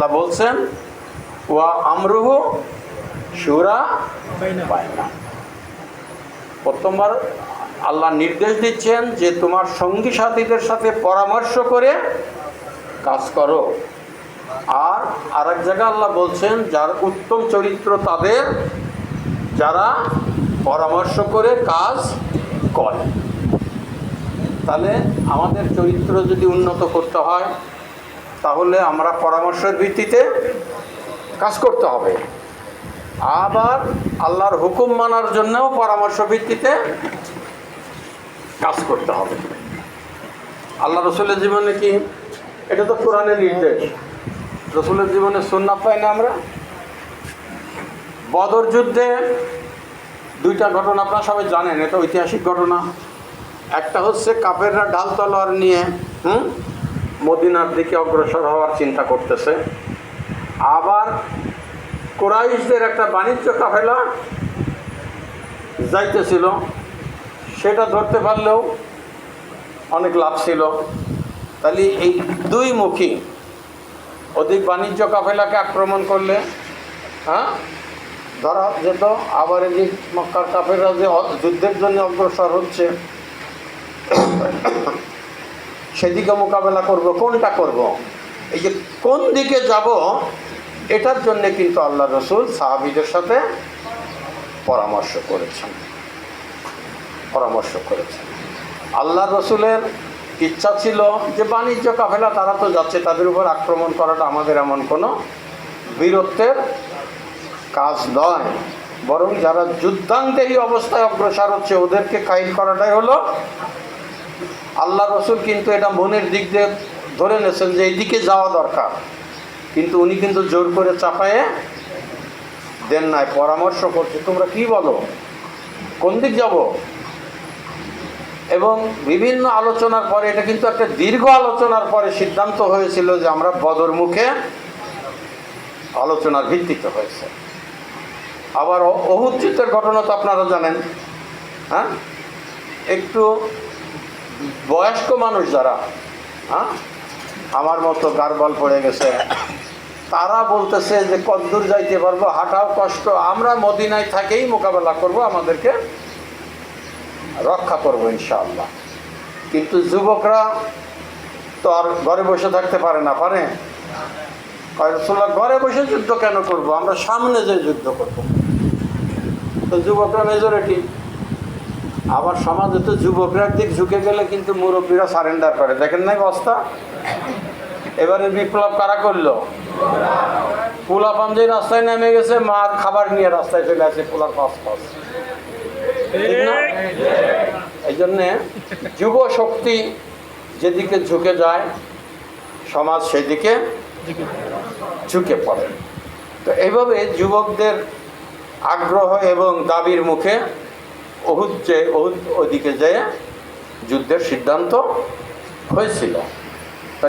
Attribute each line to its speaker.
Speaker 1: আল্লাহ বলছেন, ওয়া আমরুহু সুরা প্রথমবার আল্লাহ নির্দেশ দিচ্ছেন যে তোমার সঙ্গী সাথীদের সাথে পরামর্শ করে কাজ করো। আর আরেক জায়গায় আল্লাহ বলছেন, যার উত্তম চরিত্র তাদের, যারা পরামর্শ করে কাজ করে। তাহলে আমাদের চরিত্র যদি উন্নত করতে হয় তাহলে আমরা পরামর্শের ভিত্তিতে কাজ করতে হবে। আবার আল্লাহর হুকুম মানার জন্যও পরামর্শ ভিত্তিতে কাজ করতে হবে। আল্লাহ রসুলের জীবনে কি? এটা তো কোরআনের নির্দেশ। রসুলের জীবনে সুন্নাত পাই না আমরা। বদর যুদ্ধে দুইটা ঘটনা আপনারা সবাই জানেন, এটা ঐতিহাসিক ঘটনা। একটা হচ্ছে কাপেররা ডাল তলোয়ার নিয়ে, হুম? মদিনার দিকে অগ্রসর হওয়ার চিন্তা করতেছে। আবার কোরাইশদের একটা বাণিজ্য কাফেলা যাইতেছিল, সেটা ধরতে পারলেও অনেক লাভ ছিল। তাহলে এই দুই মুখী অধিক বাণিজ্য কাফেলাকে আক্রমণ করলে হ্যাঁ ধরা যেত। আবার এই মক্কার কাফেররা যে যুদ্ধের জন্য অগ্রসর হচ্ছে সেদিকে মোকাবেলা করব, কোনটা করব? এই যে কোন দিকে যাব, এটার জন্য কিন্তু আল্লাহ রসুল সাহাবিদের সাথে পরামর্শ করেছেন। পরামর্শ করেছেন। আল্লাহ রসুলের ইচ্ছা ছিল যে বাণিজ্য কাফেলা, তারা তো যাচ্ছে, তাদের উপর আক্রমণ করাটা আমাদের এমন কোনো বীরত্বের কাজ নয়। বরং যারা যুদ্ধান্তেই অবস্থায় অগ্রসর হচ্ছে, ওদেরকে কাইল করাটাই হলো আল্লাহ রসুল কিন্তু এটা মনের দিক দিয়ে ধরে নিয়েছেন যে এইদিকে যাওয়া দরকার। কিন্তু উনি কিন্তু জোর করে চাপায়ে দেন নাই, পরামর্শ করছে, তোমরা কি বলো? কোন দিক যাব? এবং বিভিন্ন আলোচনার পরে, এটা কিন্তু একটা দীর্ঘ আলোচনার পরে সিদ্ধান্ত হয়েছিল যে আমরা বদর মুখে আলোচনার ভিত্তিতে হয়েছে। আবার অ- ঘটনা তো আপনারা জানেন হ্যাঁ? একটু বয়স্ক মানুষ যারা হ্যাঁ? আমার মতো গারবাল পড়ে গেছে। তারা বলতেছে যে কদ্দূর যাইতে পারব হাঁটাও কষ্ট। আমরা মদিনায় থাকেই মোকাবেলা করব আমাদেরকে রক্ষা করব ইনশাআল্লাহ। কিন্তু যুবকরা তো আর ঘরে বসে থাকতে পারে না পারে? কয় রাসূলুল্লাহ, ঘরে বসে যুদ্ধ কেন করব? আমরা সামনে যে যুদ্ধ করব। তো যুবকরা মেজরিটি আবার সমাজে তো যুবকরা দিক ঝুঁকে গেলে কিন্তু মুরব্বীরা সারেন্ডার করে। দেখেন নাই অবস্থা? এবারে বিপ্লব কারা করল? পোলা পাঞ্জে রাস্তায় নেমে গেছে, মা খাবার নিয়ে রাস্তায় চলে আসে পোলার পাস না? এই জন্যে যুব শক্তি যেদিকে ঝুঁকে যায়, সমাজ সেদিকে ঝুঁকে পড়ে। তো এইভাবে যুবকদের আগ্রহ এবং দাবির মুখে যে ওদিকে যেয়ে যুদ্ধের সিদ্ধান্ত হয়েছিল।